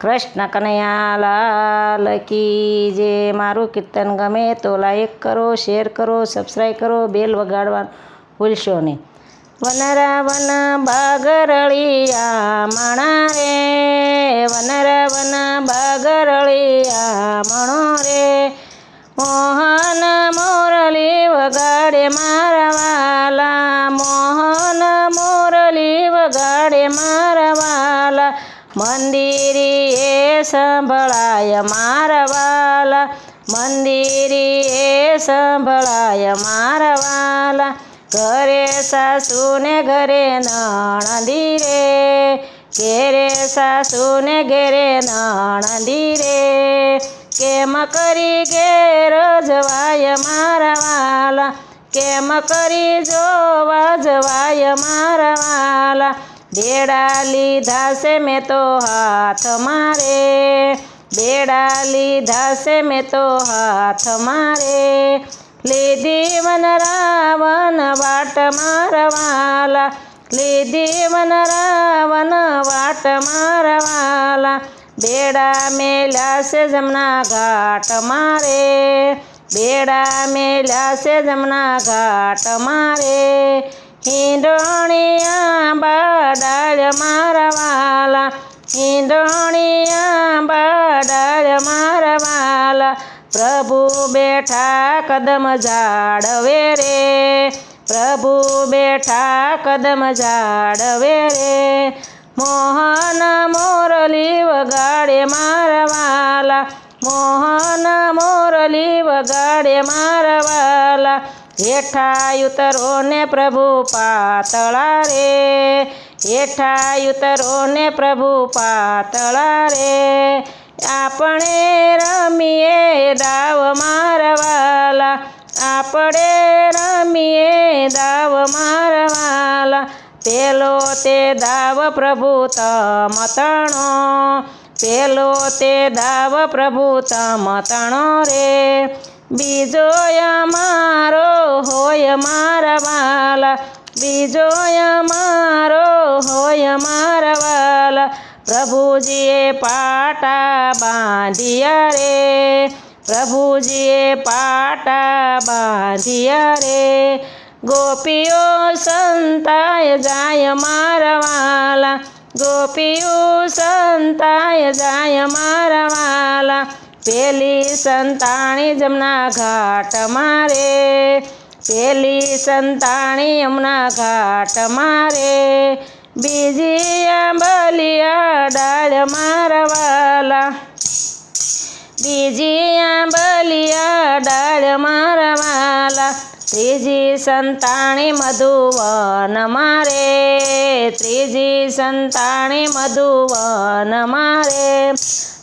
કૃષ્ણ કનૈયા લાલ કી જે મારું કીર્તન ગમે તો લાઈક કરો શેર કરો સબસ્ક્રાઈબ કરો બેલ વગાડવા ભૂલશો નહીં. વનરા વન બાગરળિયા મણા રે વનરા વન બાગરળિયા મણો સંભળાય મારા વાલા મંદિરીએ સંભળાય મારા વાલા ઘરે સાસુને ઘરે નણંદી રે ઘેરે સાસુને ઘેરે નણંદી રે કેમ કરી ઘેર જવાય મારા વાલા કેમ કરી જોવા જવાય મારા વાલા બેડા લીધા છે મેં તો હાથ મારે બેડા લીધા છે મેં તો હાથ મારે લીધી મન રાવણ વાટ મારવાલા લીધી મન રાવણ વાટ મારવાલા બેડા મેલ્યા છે જમના ઘાટ મારે બેડા મેલ્યા છે જમના ઘાટ મારે હિંડોણિયા બાડાળ મારવાલા હિંડોણિયા બાડાળ મારવાલા પ્રભુ બેઠા કદમ ઝાડવે રે. પ્રભુ બેઠા કદમ ઝાડવે રે. મોહન મોરલી વગાડે મારવાલા મોહન મોરલી વગાડે મારવાલા હેઠા ઉતરો ને પ્રભુ પાતળા રે. હેઠા ઉતરો ને પ્રભુ પાતળા રે. આપણે રમીએ દાવ મારવાલા. આપણે રમીએ દાવ મારવાલા. પેલો તે દાવ પ્રભુ તમ તણો પેલો તે દાવ પ્રભુ તમ તણો રે. બીજો અમારો હોય મારા વાલા. બીજો અમારો હોય મારા વાલા. પ્રભુજીએ પાટા બાંધિયા રે. પ્રભુજીએ પાટા બાંધિયા રે. ગોપીઓ સંતાય જાય મારવાલા ગોપીઓ સંતાય જાય મારા વાલા. પેલી સંતાણી જમના ઘાટ મારે. પેલી સંતાણી યમુના ઘાટ મારે. બીજી આંબલિયા ડાળ મારવાલા. બીજી આંબલિયા ડાળ મારવાલા. ત્રીજી સંતાણી મધુવન મારે. ત્રીજી સંતાણી મધુવન મારે.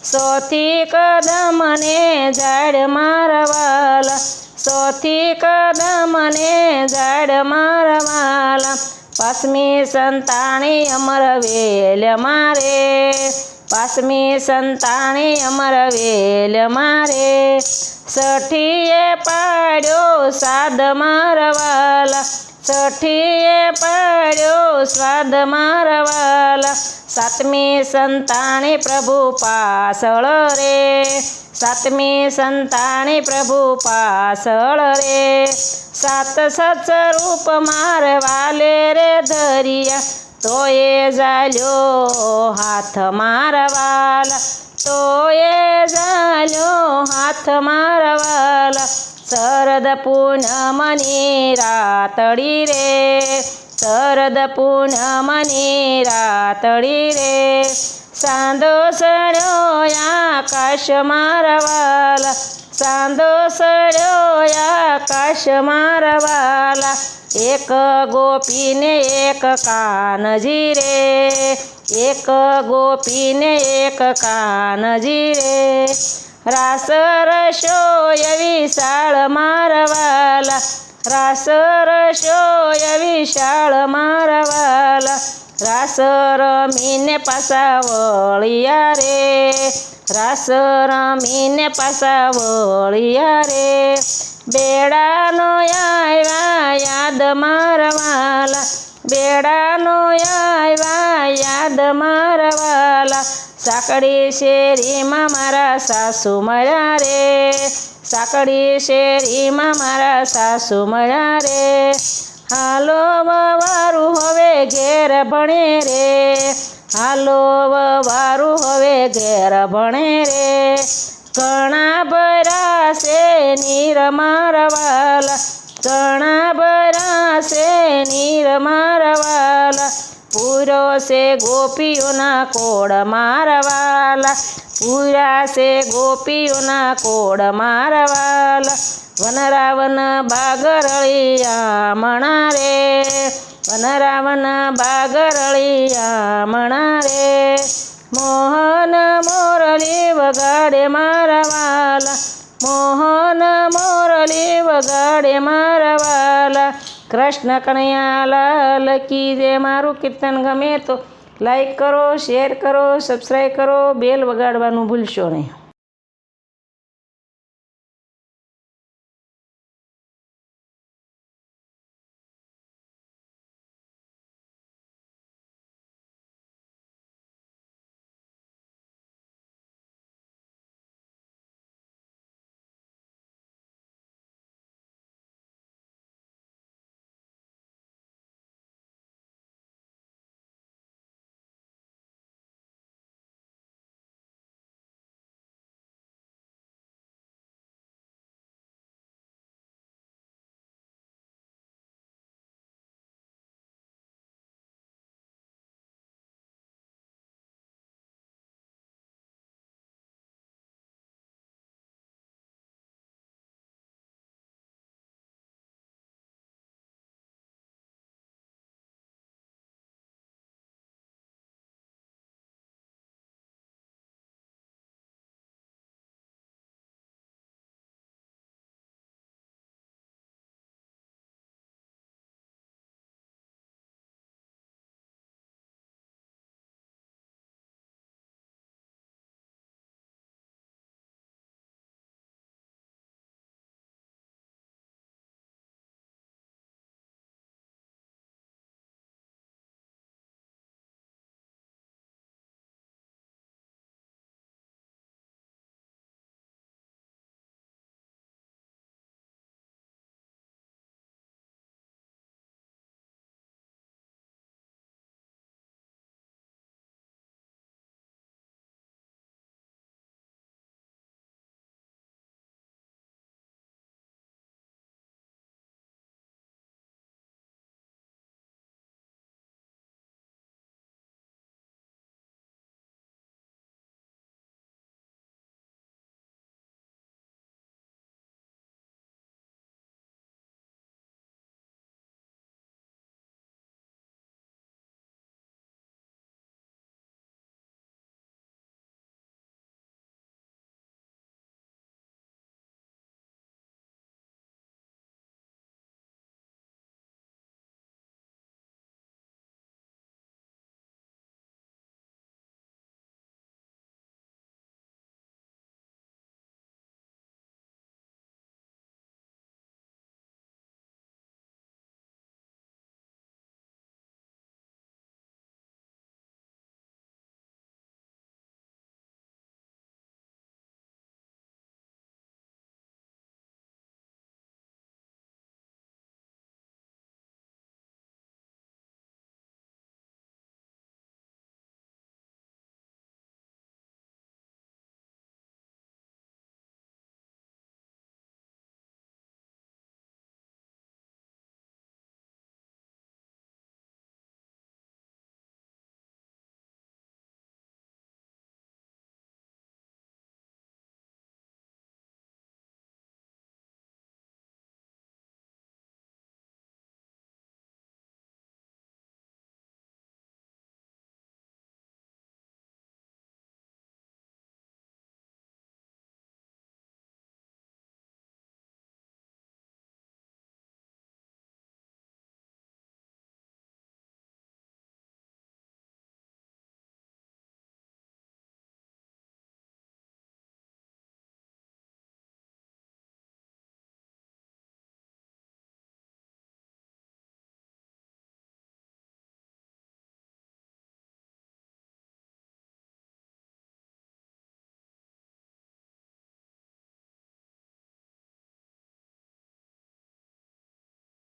સોથી કદમને ઝાડ મારવાલા. સોથી કદમને ઝાડ મારવાલા. પાંચમી સંતાણી અમર વેલ મારે. પાંચમી સંતાણી અમર વેલ મારે. સઠીએ પાડ્યો સાદ મારવાલા. સઠીએ પાડ્યો સ્વાદ મારવાલા. सातमी संताने प्रभू पासळ रे। सातमी संताने प्रभू पासळ रे। सात सच रूप मारवाले रे धरिया। तोये जाल्यो हात मारवाला। तोये जाल्यो हात मारवाला। शरद पुनमनी रातडी रे। રે શરદ પૂનમની રાતડી રે સાંદો સડ્યો આકાશ મારવાલા સાંદો સડ્યો આકાશ મારવાલા એક ગોપીને એક કાનજી રે એક ગોપીને એક કાનજી રે રાસ રસોય વિશાળ મારવાલા રાસ રસોય વિશાળ મારવાલા. રાસ રમીને પાસા વળિયા રે. રાસ રમીને પાસા વળિયા રે. બેડાનો આવ્યા યાદ મારવાલા. બેડાનો આવ્યા યાદ મારવાલા. સાકડી શેરીમાં મારા સાસુ મર્યા રે. સાંકડી શેરીમાં મારા સાસુ મળ્યા રે. હાલો વારું હવે ઘેર ભણે રે. હાલો વારું હવે ઘેર ભણે રે. ઘણા ભરાશે નીર મારવાલા. ઘણા ભરાશે નીર મારવાલા. પૂરો છે ગોપીઓના કોડ મારવાલા. છે ગોપીઓના કોડ મારવાલા. વનરાવન બાગરળિયા મણા રે વનરાવન બાગરળિયા મણા રે મોહન મોરલી વગાડે મારા મોહન મોરલી વગાડે મારા કૃષ્ણ કનૈયા લાલ કી જે મારું કીર્તન ગમે તો લાઈક કરો શેર કરો સબસ્ક્રાઈબ કરો બેલ વગાડવાનું ભૂલશો નહીં.